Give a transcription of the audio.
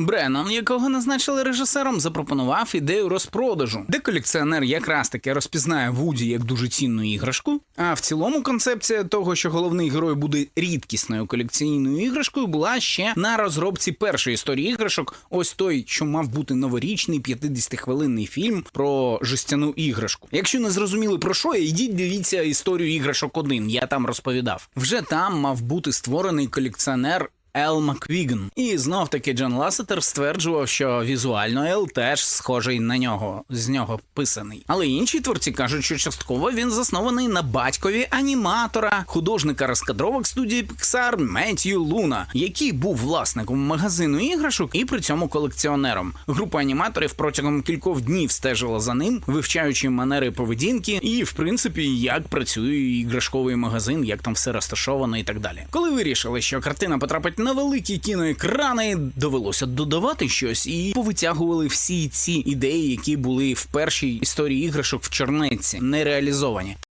Бреннан, якого назначили режисером, запропонував ідею розпродажу, де колекціонер якраз таки розпізнає Вуді як дуже цінну іграшку. А в цілому концепція того, що головний герой буде рідкісною колекційною іграшкою, була ще на розробці першої історії іграшок. Ось той, що мав бути новорічний 50-хвилинний фільм про жестяну іграшку. Якщо не зрозуміли про що, йдіть дивіться історію іграшок 1, Я там розповідав. Вже там мав бути створений колекціонер. Ел Маквіган. І знов таки Джон Ласетер стверджував, що візуально Ел теж схожий на нього, з нього писаний. Але інші творці кажуть, що частково він заснований на батькові аніматора, художника розкадровок студії Pixar Меттью Луна, який був власником магазину іграшок і при цьому колекціонером. Група аніматорів протягом кількох днів стежила за ним, вивчаючи манери поведінки і, в принципі, як працює іграшковий магазин, як там все розташовано і так далі. Коли вирішили, що картина потрапить на великі кіноекрани, довелося додавати щось і повитягували всі ці ідеї, які були в першій історії іграшок в Чернеці, не реалізовані.